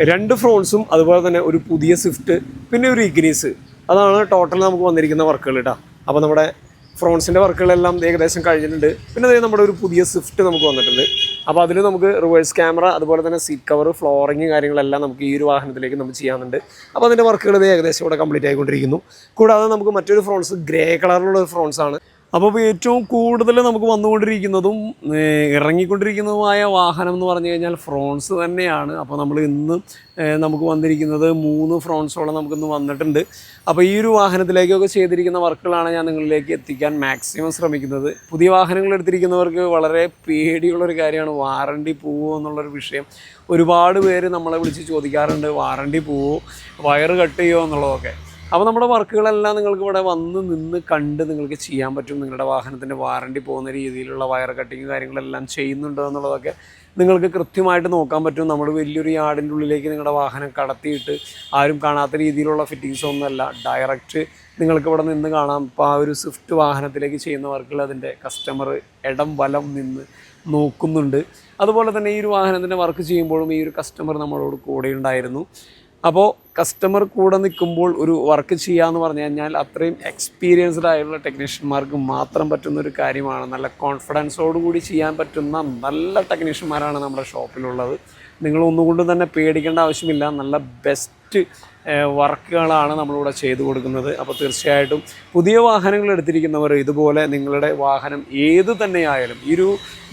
രണ്ട് ഫ്രോൺസും അതുപോലെ തന്നെ ഒരു പുതിയ സ്വിഫ്റ്റ് പിന്നെ ഒരു ഇഗ്നീസ്. അതാണ് ടോട്ടൽ നമുക്ക് വന്നിരിക്കുന്ന വർക്കുകൾ കേട്ടോ അപ്പോൾ നമ്മുടെ ഫ്രോൺസിന്റെ വർക്കുകളെല്ലാം ഏകദേശം കഴിഞ്ഞിട്ടുണ്ട്. പിന്നെ അതേ നമ്മുടെ ഒരു പുതിയ സ്വിഫ്റ്റ് നമുക്ക് വന്നിട്ടുണ്ട്. അപ്പോൾ അതിൽ നമുക്ക് റിവേഴ്സ് ക്യാമറ അതുപോലെ തന്നെ സീറ്റ് കവർ ഫ്ലോറിങ് കാര്യങ്ങളെല്ലാം നമുക്ക് ഈ ഒരു വാഹനത്തിലേക്ക് നമുക്ക് ചെയ്യാനുണ്ട്. അപ്പോൾ അതിന്റെ വർക്കുകൾ ഏകദേശം ഇവിടെ കംപ്ലീറ്റ് ആയിക്കൊണ്ടിരിക്കുന്നു. കൂടാതെ നമുക്ക് മറ്റൊരു ഫ്രോൺസ് ഗ്രേ കളറിലുള്ള ഒരു ഫ്രോൺസ് ആണ് അപ്പോൾ ഇപ്പോൾ ഏറ്റവും കൂടുതൽ നമുക്ക് വന്നുകൊണ്ടിരിക്കുന്നതും ഇറങ്ങിക്കൊണ്ടിരിക്കുന്നതുമായ വാഹനം എന്ന് പറഞ്ഞു കഴിഞ്ഞാൽ ഫ്രോൺസ് തന്നെയാണ്. അപ്പോൾ നമ്മൾ ഇന്ന് നമുക്ക് വന്നിരിക്കുന്നത് മൂന്ന് ഫ്രോൺസോളം നമുക്കിന്ന് വന്നിട്ടുണ്ട്. അപ്പോൾ ഈ ഒരു വാഹനത്തിലേക്കൊക്കെ ചെയ്തിരിക്കുന്ന വർക്കുകളാണ് ഞാൻ നിങ്ങളിലേക്ക് എത്തിക്കാൻ മാക്സിമം ശ്രമിക്കുന്നത്. പുതിയ വാഹനങ്ങൾ എടുത്തിരിക്കുന്നവർക്ക് വളരെ പേടിയുള്ളൊരു കാര്യമാണ് വാറണ്ടി പോവോ എന്നുള്ളൊരു വിഷയം. ഒരുപാട് പേര് നമ്മളെ വിളിച്ച് ചോദിക്കാറുണ്ട് വാറണ്ടി പോവോ? വയറ് കട്ട് ചെയ്യുമോ എന്നുള്ളതൊക്കെ. അപ്പോൾ നമ്മുടെ വർക്കുകളെല്ലാം നിങ്ങൾക്ക് ഇവിടെ വന്ന് നിന്ന് കണ്ട് നിങ്ങൾക്ക് ചെയ്യാൻ പറ്റും. നിങ്ങളുടെ വാഹനത്തിന്റെ വാറണ്ടി പോകുന്ന രീതിയിലുള്ള വയർ കട്ടിങ് കാര്യങ്ങളെല്ലാം ചെയ്യുന്നുണ്ടോ എന്നുള്ളതൊക്കെ നിങ്ങൾക്ക് കൃത്യമായിട്ട് നോക്കാൻ പറ്റും. നമ്മൾ വലിയൊരു യാർഡിന്റെ ഉള്ളിലേക്ക് നിങ്ങളുടെ വാഹനം കടത്തിയിട്ട് ആരും കാണാത്ത രീതിയിലുള്ള ഫിറ്റിങ്സ് ഒന്നുമല്ല. ഡയറക്റ്റ് നിങ്ങൾക്ക് ഇവിടെ നിന്ന് കാണാം. ഇപ്പോൾ ആ ഒരു സ്വിഫ്റ്റ് വാഹനത്തിലേക്ക് ചെയ്യുന്ന വർക്കുകൾ അതിന്റെ കസ്റ്റമർ ഇടം വലം നിന്ന് നോക്കുന്നുണ്ട്. അതുപോലെ തന്നെ ഈ ഒരു വാഹനത്തിന്റെ വർക്ക് ചെയ്യുമ്പോഴും ഈ ഒരു കസ്റ്റമർ നമ്മളോട് കൂടെ ഉണ്ടായിരുന്നു അപ്പോൾ കസ്റ്റമർ കൂടെ നിൽക്കുമ്പോൾ ഒരു വർക്ക് ചെയ്യാമെന്ന് പറഞ്ഞു കഴിഞ്ഞാൽ അത്രയും എക്സ്പീരിയൻസ്ഡ് ആയുള്ള ടെക്നീഷ്യന്മാർക്ക് മാത്രം പറ്റുന്ന ഒരു കാര്യമാണ്. നല്ല കോൺഫിഡൻസോട് കൂടി ചെയ്യാൻ പറ്റുന്ന നല്ല ടെക്നീഷ്യന്മാരാണ് നമ്മുടെ ഷോപ്പിലുള്ളത് നിങ്ങൾ ഒന്നുകൊണ്ടും തന്നെ പേടിക്കേണ്ട ആവശ്യമില്ല. നല്ല ബെസ്റ്റ് വർക്കുകളാണ് നമ്മളിവിടെ ചെയ്തു കൊടുക്കുന്നത്. അപ്പോൾ തീർച്ചയായിട്ടും പുതിയ വാഹനങ്ങൾ എടുത്തിരിക്കുന്നവർ ഇതുപോലെ നിങ്ങളുടെ വാഹനം ഏത് തന്നെയായാലും ഈ ഒരു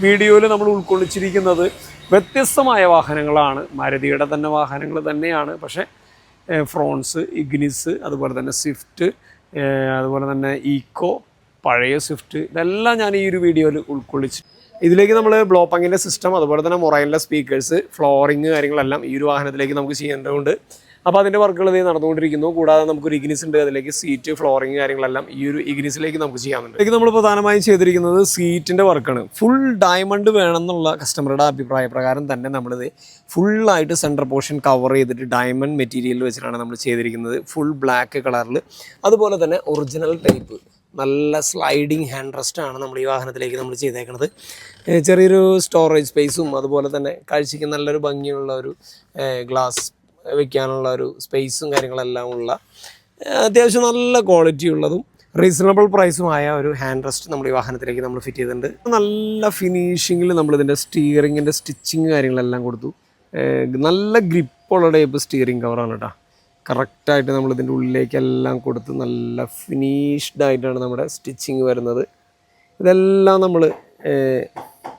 വീഡിയോയിൽ നമ്മൾ ഉൾക്കൊള്ളിച്ചിരിക്കുന്നത് വ്യത്യസ്തമായ വാഹനങ്ങളാണ്. മാരുതിയുടെ തന്നെ വാഹനങ്ങൾ തന്നെയാണ്. പക്ഷേ ഫ്രോൺസ് ഇഗ്നിസ് അതുപോലെ തന്നെ സ്വിഫ്റ്റ് അതുപോലെ തന്നെ ഈക്കോ പഴയ സ്വിഫ്റ്റ് ഇതെല്ലാം ഞാൻ ഈ ഒരു വീഡിയോയിൽ ഉൾക്കൊള്ളിച്ചു ഇതിലേക്ക് നമ്മൾ ബ്ലോപ്പങ്ങിന്റെ സിസ്റ്റം അതുപോലെ തന്നെ മൊറൈനിലെ സ്പീക്കേഴ്സ് ഫ്ലോറിങ് കാര്യങ്ങളെല്ലാം ഈ ഒരു വാഹനത്തിലേക്ക് നമുക്ക് ചെയ്യേണ്ടതുണ്ട്. അപ്പോൾ അതിന്റെ വർക്കുകൾ ഇത് നടന്നുകൊണ്ടിരിക്കുന്നു. കൂടാതെ നമുക്ക് ഒരു ഇഗ്നിസ് ഉണ്ട്. അതിലേക്ക് സീറ്റ് ഫ്ലോറിങ് കാര്യങ്ങളെല്ലാം ഈ ഒരു ഇഗ്നിസിലേക്ക് നമുക്ക് ചെയ്യാനുണ്ട്. ഇതിലേക്ക് നമ്മൾ പ്രധാനമായും ചെയ്തിരിക്കുന്നത് സീറ്റിന്റെ വർക്കാണ്. ഫുൾ ഡയമണ്ട് വേണമെന്നുള്ള കസ്റ്റമറുടെ അഭിപ്രായ പ്രകാരം തന്നെ നമ്മളിത് ഫുള്ളായിട്ട് സെന്റർ പോർഷൻ കവർ ചെയ്തിട്ട് ഡയമണ്ട് മെറ്റീരിയൽ വെച്ചിട്ടാണ് നമ്മൾ ചെയ്തിരിക്കുന്നത്. ഫുൾ ബ്ലാക്ക് കളറിൽ അതുപോലെ തന്നെ ഒറിജിനൽ ടൈപ്പ് നല്ല സ്ലൈഡിങ് ഹാൻഡ് റെസ്റ്റാണ് നമ്മൾ ഈ വാഹനത്തിലേക്ക് നമ്മൾ ചെയ്തേക്കുന്നത് ചെറിയൊരു സ്റ്റോറേജ് സ്പേസും അതുപോലെ തന്നെ കാഴ്ചയ്ക്ക് നല്ലൊരു ഭംഗിയുള്ള ഒരു ഗ്ലാസ് വെക്കാനുള്ള ഒരു സ്പേസും കാര്യങ്ങളെല്ലാം ഉള്ള അത്യാവശ്യം നല്ല ക്വാളിറ്റി ഉള്ളതും റീസണബിൾ പ്രൈസുമായ ഒരു ഹാൻഡ് റെസ്റ്റ് നമ്മൾ ഈ വാഹനത്തിലേക്ക് നമ്മൾ ഫിറ്റ് ചെയ്തിട്ടുണ്ട്. നല്ല ഫിനിഷിങ്ങിൽ നമ്മൾ ഇതിന്റെ സ്റ്റിയറിങ്ങിന്റെ സ്റ്റിച്ചിങ് കാര്യങ്ങളെല്ലാം കൊടുത്തു. നല്ല ഗ്രിപ്പുള്ള ടൈപ്പ് സ്റ്റിയറിംഗ് കവറാണ് കേട്ടോ കറക്റ്റായിട്ട് നമ്മൾ ഇതിന്റെ ഉള്ളിലേക്കെല്ലാം കൊടുത്ത് നല്ല ഫിനിഷ്ഡ് ആയിട്ടാണ് നമ്മുടെ സ്റ്റിച്ചിങ് വരുന്നത്. ഇതെല്ലാം നമ്മൾ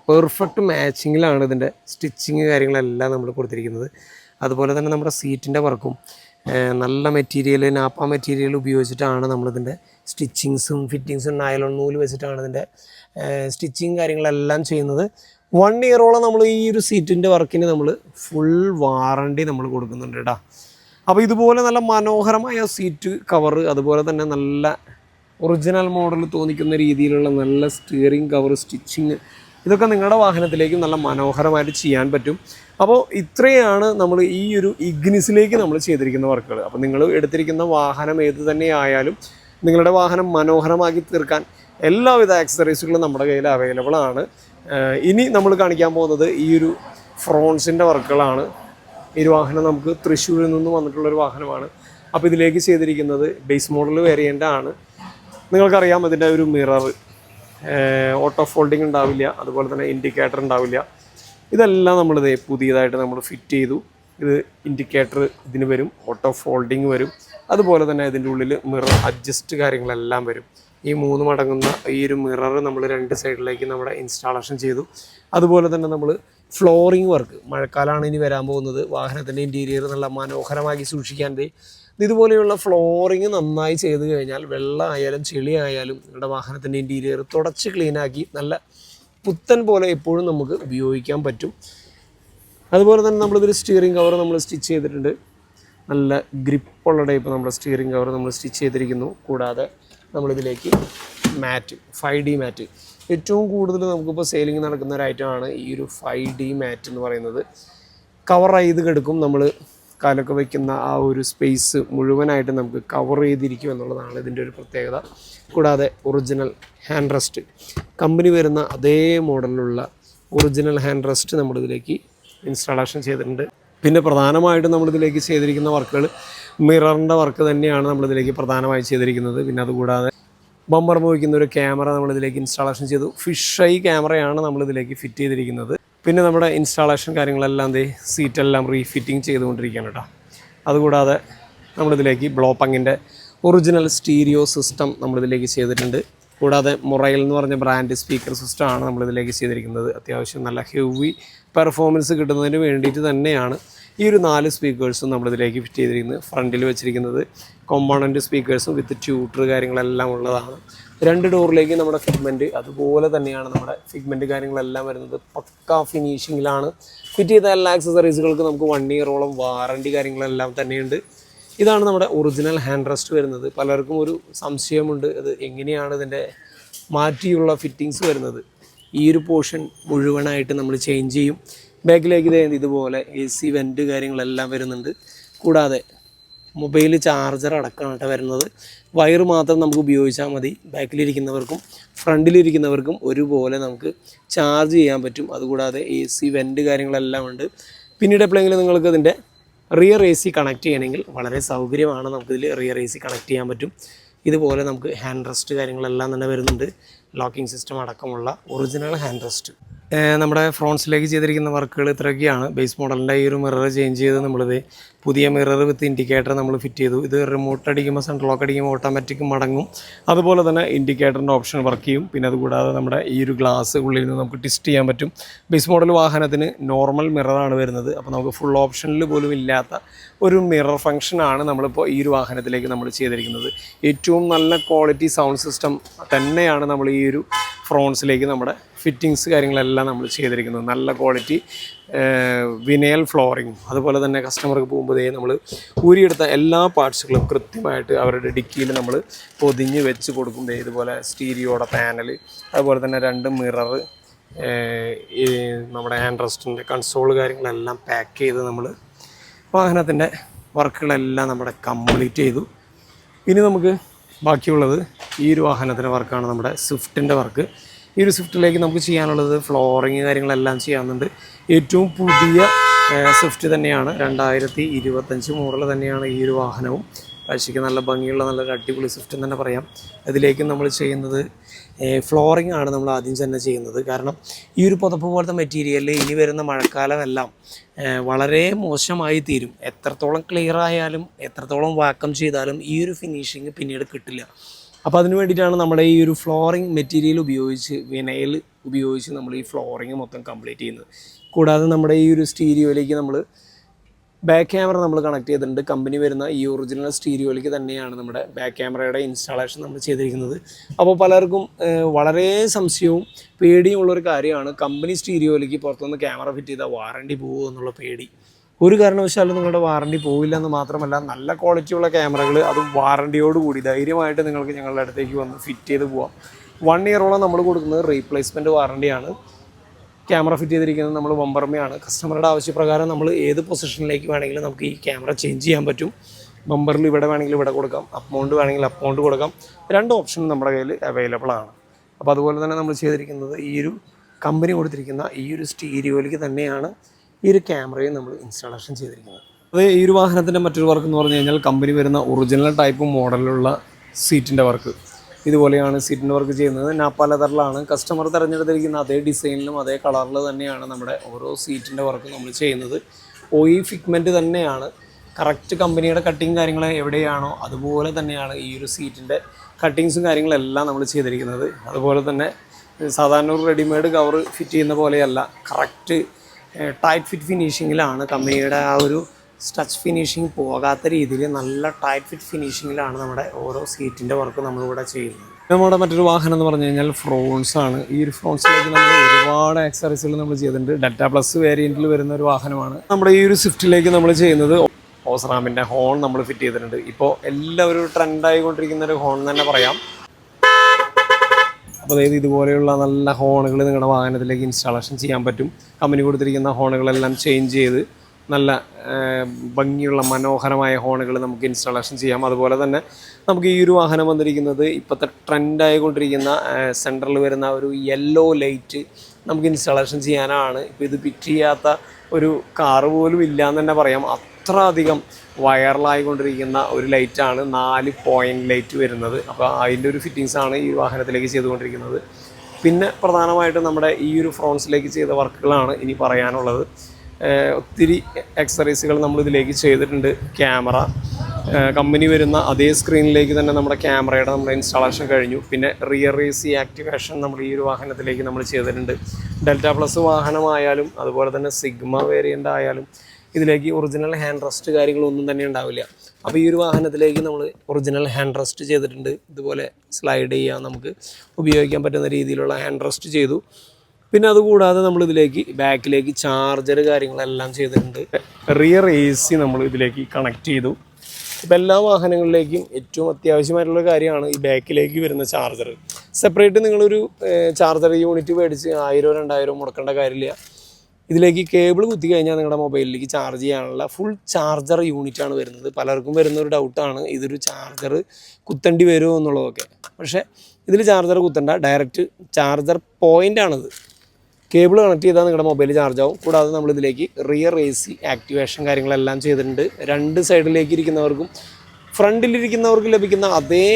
പെർഫെക്റ്റ് മാച്ചിങ്ങിലാണ് ഇതിന്റെ സ്റ്റിച്ചിങ് കാര്യങ്ങളെല്ലാം നമ്മൾ കൊടുത്തിരിക്കുന്നത്. അതുപോലെ തന്നെ നമ്മുടെ സീറ്റിന്റെ വർക്കും നല്ല മെറ്റീരിയൽ നാപ്പ മെറ്റീരിയൽ ഉപയോഗിച്ചിട്ടാണ് നമ്മളിതിന്റെ സ്റ്റിച്ചിങ്സും ഫിറ്റിങ്സും നയലോൺ നൂൽ വെച്ചിട്ടാണ് ഇതിന്റെ സ്റ്റിച്ചിങ് കാര്യങ്ങളെല്ലാം ചെയ്യുന്നത്. വൺ ഇയറോളം നമ്മൾ ഈ ഒരു സീറ്റിന്റെ വർക്കിന് നമ്മൾ ഫുൾ വാറണ്ടി നമ്മൾ കൊടുക്കുന്നുണ്ട് കേട്ടോ അപ്പോൾ ഇതുപോലെ നല്ല മനോഹരമായ സീറ്റ് കവർ അതുപോലെ തന്നെ നല്ല ഒറിജിനൽ മോഡൽ തോന്നിക്കുന്ന രീതിയിലുള്ള നല്ല സ്റ്റിയറിംഗ് കവർ സ്റ്റിച്ചിങ് ഇതൊക്കെ നിങ്ങളുടെ വാഹനത്തിലേക്കും നല്ല മനോഹരമായിട്ട് ചെയ്യാൻ പറ്റും. അപ്പോൾ ഇത്രയാണ് നമ്മൾ ഈ ഒരു ഇഗ്നിസിലേക്ക് നമ്മൾ ചെയ്തിരിക്കുന്ന വർക്കുകൾ. അപ്പോൾ നിങ്ങൾ എടുത്തിരിക്കുന്ന വാഹനം ഏത് തന്നെ ആയാലും നിങ്ങളുടെ വാഹനം മനോഹരമാക്കി തീർക്കാൻ എല്ലാവിധ ആക്സസറീസുകളും നമ്മുടെ കയ്യിൽ അവൈലബിൾ ആണ്. ഇനി നമ്മൾ കാണിക്കാൻ പോകുന്നത് ഈ ഒരു ഫ്രോൺസിന്റെ വർക്കുകളാണ്. ഈ വാഹനം നമുക്ക് തൃശ്ശൂരിൽ നിന്ന് വന്നിട്ടുള്ളൊരു വാഹനമാണ്. അപ്പോൾ ഇതിലേക്ക് ചെയ്തിരിക്കുന്നത് ബേസ് മോഡൽ വേരിയന്റ് ആണ്. നിങ്ങൾക്കറിയാം ഇതിന്റെ ഒരു മിറർ ഓട്ടോ ഫോൾഡിംഗ് ഉണ്ടാവില്ല അതുപോലെ തന്നെ ഇൻഡിക്കേറ്റർ ഉണ്ടാവില്ല. ഇതെല്ലാം നമ്മളിത് പുതിയതായിട്ട് നമ്മൾ ഫിറ്റ് ചെയ്തു. ഇത് ഇൻഡിക്കേറ്റർ ഇതിന് വരും ഓട്ടോ ഫോൾഡിങ് വരും. അതുപോലെ തന്നെ ഇതിന്റെ ഉള്ളിൽ മിറർ അഡ്ജസ്റ്റ് കാര്യങ്ങളെല്ലാം വരും. ഈ മൂന്ന് മടങ്ങുന്ന ഈ ഒരു മിറർ നമ്മൾ രണ്ട് സൈഡിലേക്ക് നമ്മുടെ ഇൻസ്റ്റാളേഷൻ ചെയ്തു. അതുപോലെ തന്നെ നമ്മൾ ഫ്ലോറിംഗ് വർക്ക് മഴക്കാലമാണ് ഇനി വരാൻ പോകുന്നത്. വാഹനത്തിന്റെ ഇന്റീരിയർ നല്ല മനോഹരമാക്കി സൂക്ഷിക്കാൻ ഇതുപോലെയുള്ള ഫ്ലോറിങ് നന്നായി ചെയ്ത് കഴിഞ്ഞാൽ വെള്ളമായാലും ചെളി ആയാലും നിങ്ങളുടെ വാഹനത്തിന്റെ ഇന്റീരിയർ തുടച്ച് ക്ലീനാക്കി നല്ല പുത്തൻ പോലെ എപ്പോഴും നമുക്ക് ഉപയോഗിക്കാൻ പറ്റും. അതുപോലെ തന്നെ നമ്മളിതൊരു സ്റ്റിയറിംഗ് കവർ നമ്മൾ സ്റ്റിച്ച് ചെയ്തിട്ടുണ്ട്. നല്ല ഗ്രിപ്പുള്ള ടൈപ്പ് നമ്മുടെ സ്റ്റിയറിംഗ് കവർ നമ്മൾ സ്റ്റിച്ച് ചെയ്തിരിക്കുന്നു. കൂടാതെ നമ്മളിതിലേക്ക് മാറ്റ് ഫൈവ് ഡി മാറ്റ് ഏറ്റവും കൂടുതൽ നമുക്കിപ്പോൾ സെയിലിംഗ് നടക്കുന്ന ഒരു ഐറ്റമാണ് ഈ ഒരു ഫൈവ് ഡി മാറ്റ് എന്ന് പറയുന്നത്. കവർ ചെയ്ത് കിടക്കും നമ്മൾ കാലൊക്കെ വയ്ക്കുന്ന ആ ഒരു സ്പേസ് മുഴുവനായിട്ട് നമുക്ക് കവർ ചെയ്തിരിക്കും എന്നുള്ളതാണ് ഇതിന്റെ ഒരു പ്രത്യേകത. കൂടാതെ ഒറിജിനൽ ഹാൻഡ് റെസ്റ്റ് കമ്പനി വരുന്ന അതേ മോഡലിലുള്ള ഒറിജിനൽ ഹാൻഡ് റെസ്റ്റ് നമ്മളിതിലേക്ക് ഇൻസ്റ്റാളേഷൻ ചെയ്തിട്ടുണ്ട്. പിന്നെ പ്രധാനമായിട്ടും നമ്മളിതിലേക്ക് ചെയ്തിരിക്കുന്ന വർക്കുകൾ മിററിന്റെ വർക്ക് തന്നെയാണ് നമ്മളിതിലേക്ക് പ്രധാനമായി ചെയ്തിരിക്കുന്നത്. പിന്നെ അതുകൂടാതെ ബമ്പർ വയ്ക്കുന്ന ഒരു ക്യാമറ നമ്മളിതിലേക്ക് ഇൻസ്റ്റാളേഷൻ ചെയ്തു. ഫിഷ് ഐ ക്യാമറയാണ് നമ്മളിതിലേക്ക് ഫിറ്റ് ചെയ്തിരിക്കുന്നത്. പിന്നെ നമ്മുടെ ഇൻസ്റ്റാളേഷൻ കാര്യങ്ങളെല്ലാം ദേ സീറ്റെല്ലാം റീഫിറ്റിംഗ് ചെയ്തുകൊണ്ടിരിക്കുകയാണ് കേട്ടോ അതുകൂടാതെ നമ്മളിതിലേക്ക് ബ്ലോപ്പങ്ങിന്റെ ഒറിജിനൽ സ്റ്റീരിയോ സിസ്റ്റം നമ്മളിതിലേക്ക് ചെയ്തിട്ടുണ്ട്. കൂടാതെ മുറയിൽ എന്ന് പറഞ്ഞ ബ്രാൻഡ് സ്പീക്കർ സിസ്റ്റമാണ് നമ്മളിതിലേക്ക് ചെയ്തിരിക്കുന്നത്. അത്യാവശ്യം നല്ല ഹെവി പെർഫോമൻസ് കിട്ടുന്നതിന് വേണ്ടിയിട്ട് തന്നെയാണ് ഈ ഒരു നാല് സ്പീക്കേഴ്സും നമ്മളിതിലേക്ക് ഫിറ്റ് ചെയ്തിരിക്കുന്നത്. ഫ്രണ്ടിൽ വെച്ചിരിക്കുന്നത് കോമ്പോണന്റ് സ്പീക്കേഴ്സും വിത്ത് ട്യൂട്ടർ കാര്യങ്ങളെല്ലാം ഉള്ളതാണ്. രണ്ട് ഡോറിലേക്ക് നമ്മുടെ ഫിഗ്മെന്റ് അതുപോലെ തന്നെയാണ് നമ്മുടെ ഫിഗ്മെന്റ് കാര്യങ്ങളെല്ലാം വരുന്നത്. പക്ക ഫിനിഷിങ്ങിലാണ്. ഫിറ്റ് ചെയ്ത എല്ലാ ആക്സസറീസുകൾക്ക് നമുക്ക് വൺ ഇയറോളം വാറണ്ടി കാര്യങ്ങളെല്ലാം തന്നെയുണ്ട്. ഇതാണ് നമ്മുടെ ഒറിജിനൽ ഹാൻഡ് റെസ്റ്റ് വരുന്നത്. പലർക്കും ഒരു സംശയമുണ്ട് അത് എങ്ങനെയാണ് ഇതിന്റെ മാറ്റിയുള്ള ഫിറ്റിങ്സ് വരുന്നത്. ഈ ഒരു പോർഷൻ മുഴുവനായിട്ട് നമ്മൾ ചേഞ്ച് ചെയ്യും. ബാക്കിലേക്ക് ഇത് ഇതുപോലെ എ സി വെന്റ് കാര്യങ്ങളെല്ലാം വരുന്നുണ്ട്. കൂടാതെ മൊബൈൽ ചാർജർ അടക്കമായിട്ട് വരുന്നത്. വയറ് മാത്രം നമുക്ക് ഉപയോഗിച്ചാൽ മതി. ബാക്കിലിരിക്കുന്നവർക്കും ഫ്രണ്ടിലിരിക്കുന്നവർക്കും ഒരുപോലെ നമുക്ക് ചാർജ് ചെയ്യാൻ പറ്റും. അതുകൂടാതെ എ സി വെന്റ് കാര്യങ്ങളെല്ലാം ഉണ്ട്. പിന്നീട് എപ്പോഴെങ്കിലും നിങ്ങൾക്ക് ഇതിന്റെ റിയർ എ സി കണക്ട് ചെയ്യണമെങ്കിൽ വളരെ സൗകര്യമാണ് നമുക്കിതിൽ റിയർ എ സി കണക്ട് ചെയ്യാൻ പറ്റും. ഇതുപോലെ നമുക്ക് ഹാൻഡ് റെസ്റ്റ് കാര്യങ്ങളെല്ലാം തന്നെ വരുന്നുണ്ട്. ലോക്കിംഗ് സിസ്റ്റം അടക്കമുള്ള ഒറിജിനൽ ഹാൻഡ് റെസ്റ്റ് നമ്മുടെ ഫ്രോൺസിലേക്ക് ചെയ്തിരിക്കുന്ന വർക്കുകൾ ഇത്രയൊക്കെയാണ്. ബേസ് മോഡലിന്റെ ഈ ഒരു മിറർ ചേഞ്ച് ചെയ്ത് നമ്മളിത് പുതിയ മിറർ വിത്ത് ഇൻഡിക്കേറ്റർ നമ്മൾ ഫിറ്റ് ചെയ്തു. ഇത് റിമോട്ട് അടിക്കുമ്പോൾ സെൻട്രൽ ലോക്ക് അടിക്കുമ്പോൾ ഓട്ടോമാറ്റിക് മടങ്ങും. അതുപോലെ തന്നെ ഇൻഡിക്കേറ്ററിന്റെ ഓപ്ഷൻ വർക്ക് ചെയ്യും. പിന്നെ അതുകൂടാതെ നമ്മുടെ ഈ ഒരു ഗ്ലാസ് ഉള്ളിൽ നിന്ന് നമുക്ക് ടിസ്റ്റ് ചെയ്യാൻ പറ്റും. ബേസ് മോഡൽ വാഹനത്തിന് നോർമൽ മിററാണ് വരുന്നത്. അപ്പോൾ നമുക്ക് ഫുൾ ഓപ്ഷനിൽ പോലും ഇല്ലാത്ത ഒരു മിറർ ഫംഗ്ഷനാണ് നമ്മളിപ്പോൾ ഈ ഒരു വാഹനത്തിലേക്ക് നമ്മൾ ചെയ്തിരിക്കുന്നത്. ഏറ്റവും നല്ല ക്വാളിറ്റി സൗണ്ട് സിസ്റ്റം തന്നെയാണ് നമ്മൾ ഈ ഒരു ഫ്രോൺസിലേക്ക് നമ്മുടെ ഫിറ്റിങ്സ് കാര്യങ്ങളെല്ലാം നമ്മൾ ചെയ്തിരിക്കുന്നത് നല്ല ക്വാളിറ്റി വിനയൽ ഫ്ലോറിങ് അതുപോലെ തന്നെ കസ്റ്റമർക്ക് പോകുമ്പോഴേ നമ്മൾ ഊരിയെടുത്ത എല്ലാ പാർട്സുകളും കൃത്യമായിട്ട് അവരുടെ ഡിക്കിയിൽ നമ്മൾ പൊതിഞ്ഞ് വെച്ച് കൊടുക്കുമ്പോൾ ഇതുപോലെ സ്റ്റീരിയോടെ പാനൽ അതുപോലെ തന്നെ രണ്ട് മിറർ നമ്മുടെ ഹാൻഡ് റെസ്റ്റിന്റെ കൺസോൾ കാര്യങ്ങളെല്ലാം പാക്ക് ചെയ്ത് നമ്മൾ വാഹനത്തിന്റെ വർക്കുകളെല്ലാം നമ്മുടെ കംപ്ലീറ്റ് ചെയ്തു. ഇനി നമുക്ക് ബാക്കിയുള്ളത് ഈ ഒരു വാഹനത്തിന്റെ വർക്കാണ് നമ്മുടെ സ്വിഫ്റ്റിന്റെ വർക്ക് ഈ ഒരു സ്വിഫ്റ്റിലേക്ക് നമുക്ക് ചെയ്യാനുള്ളത് ഫ്ലോറിങ് കാര്യങ്ങളെല്ലാം ചെയ്യാവുന്നുണ്ട് ഏറ്റവും പുതിയ സ്വിഫ്റ്റ് തന്നെയാണ്. രണ്ടായിരത്തി ഇരുപത്തഞ്ച് മോഡൽ തന്നെയാണ് ഈ ഒരു വാഹനവും. കാഴ്ചയ്ക്ക് നല്ല ഭംഗിയുള്ള നല്ലൊരു അടിപൊളി സ്വിഫ്റ്റ് തന്നെ പറയാം. അതിലേക്ക് നമ്മൾ ചെയ്യുന്നത് ഫ്ലോറിംഗ് ആണ് നമ്മൾ ആദ്യം തന്നെ ചെയ്യുന്നത്. കാരണം ഈ ഒരു പുതപ്പ് പോലത്തെ മെറ്റീരിയലിൽ ഇനി വരുന്ന മഴക്കാലമെല്ലാം വളരെ മോശമായി തീരും. എത്രത്തോളം ക്ലിയർ ആയാലും എത്രത്തോളം വാക്കം ചെയ്താലും ഈ ഒരു ഫിനിഷിങ് പിന്നീട് കിട്ടില്ല. അപ്പോൾ അതിന് വേണ്ടിയിട്ടാണ് നമ്മുടെ ഈ ഒരു ഫ്ലോറിംഗ് മെറ്റീരിയൽ ഉപയോഗിച്ച് വിനയൽ ഉപയോഗിച്ച് നമ്മൾ ഈ ഫ്ലോറിങ് മൊത്തം കംപ്ലീറ്റ് ചെയ്യുന്നത്. കൂടാതെ നമ്മുടെ ഈ ഒരു സ്റ്റീരിയോയിലേക്ക് നമ്മൾ ബാക്ക് ക്യാമറ നമ്മൾ കണക്ട് ചെയ്തിട്ടുണ്ട്. കമ്പനി വരുന്ന ഈ ഒറിജിനൽ സ്റ്റീരിയോയിലേക്ക് തന്നെയാണ് നമ്മുടെ ബാക്ക് ക്യാമറയുടെ ഇൻസ്റ്റാളേഷൻ നമ്മൾ ചെയ്തിരിക്കുന്നത്. അപ്പോൾ പലർക്കും വളരെ സംശയവും പേടിയും ഉള്ളൊരു കാര്യമാണ് കമ്പനി സ്റ്റീരിയോയിലേക്ക് പുറത്തുനിന്ന് ക്യാമറ ഫിറ്റ് ചെയ്താൽ വാറണ്ടി പോകുമോ എന്നുള്ള പേടി. ഒരു കാരണവശാലും നിങ്ങളുടെ വാറണ്ടി പോവില്ല എന്ന് മാത്രമല്ല നല്ല ക്വാളിറ്റിയുള്ള ക്യാമറകൾ അതും വാറണ്ടിയോട് കൂടി ധൈര്യമായിട്ട് നിങ്ങൾക്ക് ഞങ്ങളുടെ അടുത്തേക്ക് വന്ന് ഫിറ്റ് ചെയ്ത് പോവാം. വൺ ഇയറോളം നമ്മൾ കൊടുക്കുന്നത് റീപ്ലേസ്മെന്റ് വാറണ്ടിയാണ് ക്യാമറ ഫിറ്റ് ചെയ്തിരിക്കുന്നത് നമ്മൾ ബമ്പർമയാണ് കസ്റ്റമറുടെ ആവശ്യപ്രകാരം നമ്മൾ ഏത് പൊസിഷനിലേക്ക് വേണമെങ്കിലും നമുക്ക് ഈ ക്യാമറ ചേഞ്ച് ചെയ്യാൻ പറ്റും. ബമ്പറിൽ ഇവിടെ വേണമെങ്കിൽ ഇവിടെ കൊടുക്കാം. അപ്പൗണ്ട് വേണമെങ്കിൽ അപ്പൗണ്ട് കൊടുക്കാം. രണ്ട് ഓപ്ഷനും നമ്മുടെ കയ്യിൽ അവൈലബിൾ ആണ്. അപ്പോൾ അതുപോലെ തന്നെ നമ്മൾ ചെയ്തിരിക്കുന്നത് ഈ ഒരു കമ്പനി കൊടുത്തിരിക്കുന്ന ഈ ഒരു സ്റ്റീരിയോയിലേക്ക് തന്നെയാണ് ഈ ഒരു ക്യാമറയും നമ്മൾ ഇൻസ്റ്റാളേഷൻ ചെയ്തിരിക്കുന്നത്. അത് ഈ ഒരു വാഹനത്തിന്റെ മറ്റൊരു വർക്ക് എന്ന് പറഞ്ഞു കഴിഞ്ഞാൽ കമ്പനി വരുന്ന ഒറിജിനൽ ടൈപ്പ് മോഡലിലുള്ള സീറ്റിന്റെ വർക്ക് ഇതുപോലെയാണ് സീറ്റിന്റെ വർക്ക് ചെയ്യുന്നത്. നാപ്പ ലെതറിലാണ് കസ്റ്റമർ തിരഞ്ഞെടുത്തിരിക്കുന്ന അതേ ഡിസൈനിലും അതേ കളറിൽ തന്നെയാണ് നമ്മുടെ ഓരോ സീറ്റിന്റെ വർക്ക് നമ്മൾ ചെയ്യുന്നത്. ഓയി ഫിഗ്മെന്റ് തന്നെയാണ്. കറക്റ്റ് കമ്പനിയുടെ കട്ടിങ് കാര്യങ്ങൾ എവിടെയാണോ അതുപോലെ തന്നെയാണ് ഈ ഒരു സീറ്റിന്റെ കട്ടിങ്സും കാര്യങ്ങളെല്ലാം നമ്മൾ ചെയ്തിരിക്കുന്നത്. അതുപോലെ തന്നെ സാധാരണ ഒരു റെഡിമെയ്ഡ് കവർ ഫിറ്റ് ചെയ്യുന്ന പോലെയല്ല. കറക്റ്റ് ടൈറ്റ് ഫിറ്റ് ഫിനിഷിങ്ങിലാണ് കമ്പനിയുടെ ആ ഒരു സ്ട്രച്ച് ഫിനിഷിങ് പോകാത്ത രീതിയിൽ നല്ല ടൈറ്റ് ഫിറ്റ് ഫിനിഷിങ്ങിലാണ് നമ്മുടെ ഓരോ സീറ്റിന്റെ വർക്ക് നമ്മളിവിടെ ചെയ്യുന്നത്. നമ്മുടെ മറ്റൊരു വാഹനം എന്ന് പറഞ്ഞു കഴിഞ്ഞാൽ ഫ്രോൺസ് ആണ്. ഈ ഒരു ഫ്രോൺസിലേക്ക് നമ്മൾ ഒരുപാട് ആക്സറീസുകൾ നമ്മൾ ചെയ്തിട്ടുണ്ട് ഡെറ്റ പ്ലസ് വേരിയന്റിൽ വരുന്ന ഒരു വാഹനമാണ്. നമ്മുടെ ഈ ഒരു സ്വിഫ്റ്റിലേക്ക് നമ്മൾ ചെയ്യുന്നത് ഓസ്റാമിന്റെ ഹോൺ നമ്മൾ ഫിറ്റ് ചെയ്തിട്ടുണ്ട്. ഇപ്പോൾ എല്ലാവരും ട്രെൻഡായിക്കൊണ്ടിരിക്കുന്ന ഒരു ഹോൺ തന്നെ പറയാം. അപ്പോൾ അതായത് ഇതുപോലെയുള്ള നല്ല ഹോണുകൾ നിങ്ങളുടെ വാഹനത്തിലേക്ക് ഇൻസ്റ്റാളേഷൻ ചെയ്യാൻ പറ്റും. കമ്പനി കൊടുത്തിരിക്കുന്ന ഹോണുകളെല്ലാം ചേഞ്ച് ചെയ്ത് നല്ല ഭംഗിയുള്ള മനോഹരമായ ഹോണുകൾ നമുക്ക് ഇൻസ്റ്റാളേഷൻ ചെയ്യാം. അതുപോലെ തന്നെ നമുക്ക് ഈ ഒരു വാഹനം വന്നിരിക്കുന്നത് ഇപ്പോഴത്തെ ട്രെൻഡായിക്കൊണ്ടിരിക്കുന്ന സെന്ററിൽ വരുന്ന ഒരു യെല്ലോ ലൈറ്റ് നമുക്ക് ഇൻസ്റ്റാളേഷൻ ചെയ്യാനാണ്. ഇപ്പോൾ ഇത് പിറ്റ് ചെയ്യാത്ത ഒരു കാറ് പോലും ഇല്ല എന്ന് തന്നെ പറയാം. അത്ര അധികം വൈറലായിക്കൊണ്ടിരിക്കുന്ന ഒരു ലൈറ്റാണ് നാല് പോയിന്റ് ലൈറ്റ് വരുന്നത്. അപ്പോൾ അതിന്റെ ഒരു ഫിറ്റിങ്സ് ആണ് ഈ വാഹനത്തിലേക്ക് ചെയ്തുകൊണ്ടിരിക്കുന്നത്. പിന്നെ പ്രധാനമായിട്ടും നമ്മുടെ ഈ ഒരു ഫ്രോൺസിലേക്ക് ചെയ്ത വർക്കുകളാണ് ഇനി പറയാനുള്ളത്. ഒത്തിരി എക്സറൈസുകൾ നമ്മൾ ഇതിലേക്ക് ചെയ്തിട്ടുണ്ട്. ക്യാമറ. കമ്പനി വരുന്ന അതേ സ്ക്രീനിലേക്ക് തന്നെ നമ്മുടെ ക്യാമറയുടെ നമ്മുടെ ഇൻസ്റ്റാളേഷൻ കഴിഞ്ഞു. പിന്നെ റിയർ എ സി ആക്ടിവേഷൻ നമ്മൾ ഈ ഒരു വാഹനത്തിലേക്ക് നമ്മൾ ചെയ്തിട്ടുണ്ട്. ഡെൽറ്റ പ്ലസ് വാഹനമായാലും അതുപോലെ തന്നെ സിഗ്മ വേരിയന്റ് ആയാലും ഇതിലേക്ക് ഒറിജിനൽ ഹാൻഡ് റെസ്റ്റ് കാര്യങ്ങളൊന്നും തന്നെ ഉണ്ടാവില്ല. അപ്പോൾ ഈ ഒരു വാഹനത്തിലേക്ക് നമ്മൾ ഒറിജിനൽ ഹാൻഡ് റെസ്റ്റ് ചെയ്തിട്ടുണ്ട്. ഇതുപോലെ സ്ലൈഡ് ചെയ്യാൻ നമുക്ക് ഉപയോഗിക്കാൻ പറ്റുന്ന രീതിയിലുള്ള ഹാൻഡ് റെസ്റ്റ് ചെയ്തു. പിന്നെ അതുകൂടാതെ നമ്മൾ ഇതിലേക്ക് ബാക്കിലേക്ക് ചാർജർ കാര്യങ്ങളെല്ലാം ചെയ്തിട്ടുണ്ട്. റിയർ എ സി നമ്മൾ ഇതിലേക്ക് കണക്ട് ചെയ്തു. ഇപ്പം എല്ലാ വാഹനങ്ങളിലേക്കും ഏറ്റവും അത്യാവശ്യമായിട്ടുള്ള കാര്യമാണ് ഈ ബാക്കിലേക്ക് വരുന്ന ചാർജർ സെപ്പറേറ്റ് നിങ്ങളൊരു ചാർജർ യൂണിറ്റ് മേടിച്ച് ആയിരം രണ്ടായിരം മുടക്കേണ്ട കാര്യമില്ല. ഇതിലേക്ക് കേബിൾ കുത്തി കഴിഞ്ഞാൽ നിങ്ങളുടെ മൊബൈലിലേക്ക് ചാർജ് ചെയ്യാനുള്ള ഫുൾ ചാർജർ യൂണിറ്റ് ആണ് വരുന്നത്. പലർക്കും വരുന്ന ഒരു ഡൗട്ടാണ് ഇതൊരു ചാർജർ കുത്തേണ്ടി വരുമോ എന്നുള്ളതൊക്കെ. പക്ഷേ ഇതിൽ ചാർജർ കുത്തണ്ട ഡയറക്റ്റ് ചാർജർ പോയിന്റ് ആണിത്. കേബിൾ കണക്ട് ചെയ്താൽ നിങ്ങളുടെ മൊബൈൽ ചാർജ് ആവും. കൂടാതെ നമ്മൾ ഇതിലേക്ക് റിയർ എ സി ആക്ടിവേഷൻ കാര്യങ്ങളെല്ലാം ചെയ്തിട്ടുണ്ട്. രണ്ട് സൈഡിലേക്ക് ഇരിക്കുന്നവർക്കും ഫ്രണ്ടിലിരിക്കുന്നവർക്ക് ലഭിക്കുന്ന അതേ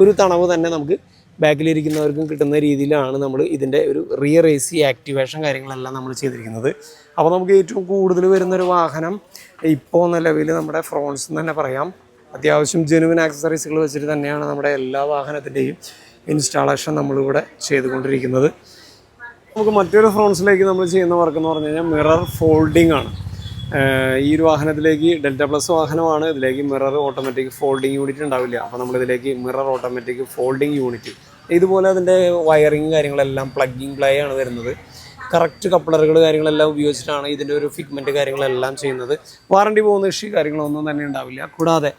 ഒരു തണവ് തന്നെ നമുക്ക് ബാക്കിലിരിക്കുന്നവർക്കും കിട്ടുന്ന രീതിയിലാണ് നമ്മൾ ഇതിന്റെ ഒരു റിയർ എ സി ആക്ടിവേഷൻ കാര്യങ്ങളെല്ലാം നമ്മൾ ചെയ്തിരിക്കുന്നത്. അപ്പോൾ നമുക്ക് ഏറ്റവും കൂടുതൽ വരുന്നൊരു വാഹനം ഇപ്പോൾ നിലവിൽ നമ്മുടെ ഫ്രോൺസ് എന്ന് തന്നെ പറയാം. അത്യാവശ്യം ജെനുവിൻ ആക്സസറീസുകൾ വെച്ചിട്ട് തന്നെയാണ് നമ്മുടെ എല്ലാ വാഹനത്തിന്റെയും ഇൻസ്റ്റാളേഷൻ നമ്മളിവിടെ ചെയ്തുകൊണ്ടിരിക്കുന്നത്. നമുക്ക് മറ്റൊരു ഫ്രോൺസിലേക്ക് നമ്മൾ ചെയ്യുന്ന വർക്ക് എന്ന് പറഞ്ഞു കഴിഞ്ഞാൽ മിറർ ഫോൾഡിംഗ് ആണ്. ഈ ഒരു വാഹനത്തിലേക്ക് ഡെൽറ്റ പ്ലസ് വാഹനമാണ്. ഇതിലേക്ക് മിറർ ഓട്ടോമാറ്റിക് ഫോൾഡിംഗ് യൂണിറ്റ് ഉണ്ടാവില്ല. അപ്പോൾ നമ്മളിതിലേക്ക് മിറർ ഓട്ടോമാറ്റിക് ഫോൾഡിംഗ് യൂണിറ്റ് ഇതുപോലെ അതിന്റെ വയറിങ് കാര്യങ്ങളെല്ലാം പ്ലഗിങ് പ്ലേ ആണ് വരുന്നത്. കറക്റ്റ് കപ്ലറുകൾ കാര്യങ്ങളെല്ലാം ഉപയോഗിച്ചിട്ടാണ് ഇതിന്റെ ഒരു ഫിഗ്മെന്റ് കാര്യങ്ങളെല്ലാം ചെയ്യുന്നത്. വാറണ്ടി പോകുന്ന ഇഷ്യൂ കാര്യങ്ങളൊന്നും തന്നെ ഉണ്ടാവില്ല. കൂടാതെ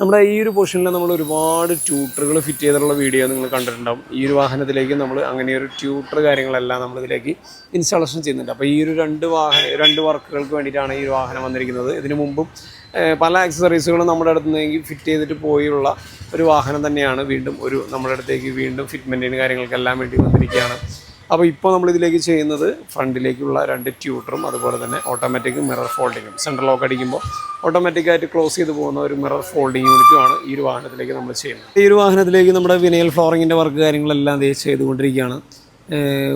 നമ്മുടെ ഈ ഒരു പൊസിഷനിൽ നമ്മൾ ഒരുപാട് ട്യൂട്ടറുകൾ ഫിറ്റ് ചെയ്തിട്ടുള്ള വീഡിയോ നിങ്ങൾ കണ്ടിട്ടുണ്ടാവും. ഈ ഒരു വാഹനത്തിലേക്ക് നമ്മൾ അങ്ങനെ ഒരു ട്യൂട്ടർ കാര്യങ്ങളെല്ലാം നമ്മളിതിലേക്ക് ഇൻസ്റ്റാളേഷൻ ചെയ്യുന്നുണ്ട്. അപ്പോൾ ഈ ഒരു രണ്ട് വാഹന രണ്ട് വർക്കുകൾക്ക് വേണ്ടിയിട്ടാണ് ഈ ഒരു വാഹനം വന്നിരിക്കുന്നത്. ഇതിനു മുമ്പും പല ആക്സസറീസുകളും നമ്മുടെ അടുത്ത് നിന്ന് ഫിറ്റ് ചെയ്തിട്ട് പോയുള്ള ഒരു വാഹനം തന്നെയാണ് വീണ്ടും ഒരു നമ്മുടെ അടുത്തേക്ക് വീണ്ടും ഫിറ്റ്മെന്റിന് കാര്യങ്ങൾക്കെല്ലാം വേണ്ടി വന്നിരിക്കുകയാണ്. അപ്പോൾ ഇപ്പോൾ നമ്മളിതിലേക്ക് ചെയ്യുന്നത് ഫ്രണ്ടിലേക്കുള്ള രണ്ട് ട്യൂട്ടറും അതുപോലെ തന്നെ ഓട്ടോമാറ്റിക് മിറർ ഫോൾഡിങ്ങും സെൻട്രൽ ലോക്ക് അടിക്കുമ്പോൾ ഓട്ടോമാറ്റിക്കായിട്ട് ക്ലോസ് ചെയ്ത് പോകുന്ന ഒരു മിറർ ഫോൾഡിങ് യൂണിറ്റുമാണ് ഈ ഒരു വാഹനത്തിലേക്ക് നമ്മൾ ചെയ്യുന്നത്. ഈ ഒരു വാഹനത്തിലേക്ക് നമ്മുടെ വിനയൽ ഫ്ലോറിങ്ങിന്റെ വർക്ക് കാര്യങ്ങളെല്ലാം ചെയ്തുകൊണ്ടിരിക്കുകയാണ്.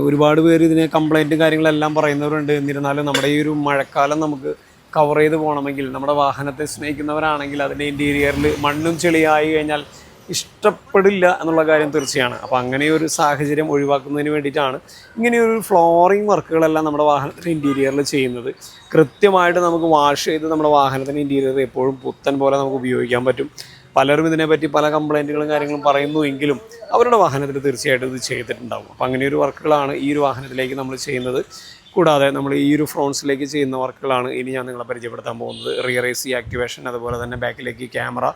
ഒരുപാട് പേര് ഇതിനെ കംപ്ലൈന്റും കാര്യങ്ങളെല്ലാം പറയുന്നവരുണ്ട്. എന്നിരുന്നാലും നമ്മുടെ ഈ ഒരു മഴക്കാലം നമുക്ക് കവർ ചെയ്ത് പോകണമെങ്കിൽ നമ്മുടെ വാഹനത്തെ സ്നേഹിക്കുന്നവരാണെങ്കിൽ അതിന്റെ ഇന്റീരിയറിൽ മണ്ണും ചെളിയായി കഴിഞ്ഞാൽ ഇഷ്ടപ്പെടില്ല എന്നുള്ള കാര്യം തീർച്ചയാണ്. അപ്പോൾ അങ്ങനെ ഒരു സാഹചര്യം ഒഴിവാക്കുന്നതിന് വേണ്ടിയിട്ടാണ് ഇങ്ങനെയൊരു ഫ്ലോറിങ് വർക്കുകളെല്ലാം നമ്മുടെ വാഹനത്തിന്റെ ഇന്റീരിയറിൽ ചെയ്യുന്നത്. കൃത്യമായിട്ട് നമുക്ക് വാഷ് ചെയ്ത് നമ്മുടെ വാഹനത്തിന്റെ ഇന്റീരിയർ എപ്പോഴും പുത്തൻ പോലെ നമുക്ക് ഉപയോഗിക്കാൻ പറ്റും. പലരും ഇതിനെപ്പറ്റി പല കംപ്ലൈന്റുകളും കാര്യങ്ങളും പറയുന്നു എങ്കിലും അവരുടെ വാഹനത്തിൽ തീർച്ചയായിട്ടും ഇത് ചെയ്തിട്ടുണ്ടാകും അപ്പോൾ അങ്ങനെ ഒരു വർക്കുകളാണ് ഈ ഒരു വാഹനത്തിലേക്ക് നമ്മൾ ചെയ്യുന്നത്. കൂടാതെ നമ്മൾ ഈ ഒരു ഫ്രോൺസിലേക്ക് ചെയ്യുന്ന വർക്കുകളാണ് ഇനി ഞാൻ നിങ്ങളെ പരിചയപ്പെടുത്താൻ പോകുന്നത്. റിയർ എ സി ആക്ടിവേഷൻ അതുപോലെ തന്നെ ബാക്കിലേക്ക് ക്യാമറ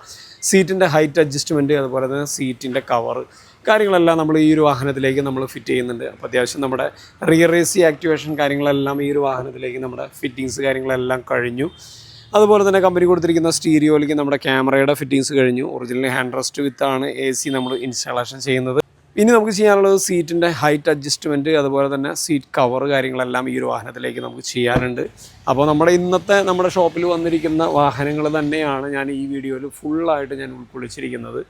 സീറ്റിന്റെ ഹൈറ്റ് അഡ്ജസ്റ്റ്മെന്റ് അതുപോലെ തന്നെ സീറ്റിന്റെ കവർ കാര്യങ്ങളെല്ലാം നമ്മൾ ഈ ഒരു വാഹനത്തിലേക്ക് നമ്മൾ ഫിറ്റ് ചെയ്യുന്നുണ്ട്. അപ്പോൾ അത്യാവശ്യം നമ്മുടെ റിയർ എ സി ആക്ടിവേഷൻ കാര്യങ്ങളെല്ലാം ഈ ഒരു വാഹനത്തിലേക്ക് നമ്മുടെ ഫിറ്റിങ്സ് കാര്യങ്ങളെല്ലാം കഴിഞ്ഞു. അതുപോലെ തന്നെ കമ്പനി കൊടുത്തിരിക്കുന്ന സ്റ്റീരിയോയിലേക്ക് നമ്മുടെ ക്യാമറയുടെ ഫിറ്റിങ്സ് കഴിഞ്ഞു. ഒറിജിനൽ ഹാൻഡ് റെസ്റ്റ് വിത്താണ് എ സി നമ്മൾ ഇൻസ്റ്റാളേഷൻ ചെയ്യുന്നത്. ഇനി നമുക്ക് ചെയ്യാനുള്ളത് സീറ്റിന്റെ ഹൈറ്റ് അഡ്ജസ്റ്റ്മെന്റ് അതുപോലെ തന്നെ സീറ്റ് കവർ കാര്യങ്ങളെല്ലാം ഈ ഒരു വാഹനത്തിലേക്ക് നമുക്ക് ചെയ്യാനുണ്ട്. അപ്പോൾ നമ്മുടെ ഇന്നത്തെ നമ്മുടെ ഷോപ്പിൽ വന്നിരിക്കുന്ന വാഹനങ്ങൾ തന്നെയാണ് ഞാൻ ഈ വീഡിയോയിൽ ഫുള്ളായിട്ട് ഞാൻ ഉൾക്കൊള്ളിച്ചിരിക്കുന്നത്.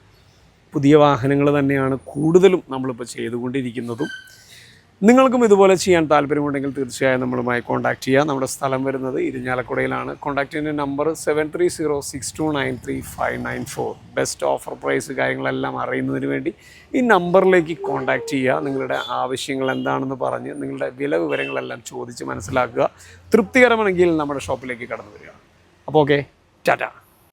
പുതിയ വാഹനങ്ങൾ തന്നെയാണ് കൂടുതലും നമ്മളിപ്പോൾ ചെയ്തുകൊണ്ടിരിക്കുന്നതും. നിങ്ങൾക്കും ഇതുപോലെ ചെയ്യാൻ താല്പര്യമുണ്ടെങ്കിൽ തീർച്ചയായും നമ്മളുമായി കോൺടാക്ട് ചെയ്യുക നമ്മുടെ സ്ഥലം വരുന്നത് ഇരിഞ്ഞാലക്കുടയിലാണ്. കോൺടാക്റ്റിന്റെ number seven three zero six two nine three five nine four best offer price കാര്യങ്ങളെല്ലാം അറിയുന്നതിന് വേണ്ടി ഈ നമ്പറിലേക്ക് കോൺടാക്റ്റ് ചെയ്യുക. നിങ്ങളുടെ ആവശ്യങ്ങൾ എന്താണെന്ന് പറഞ്ഞ് നിങ്ങളുടെ വില വിവരങ്ങളെല്ലാം ചോദിച്ച് മനസ്സിലാക്കുക. തൃപ്തികരമാണെങ്കിൽ നമ്മുടെ ഷോപ്പിലേക്ക് കടന്നു വരിക. അപ്പോൾ ഓക്കെ ടാറ്റ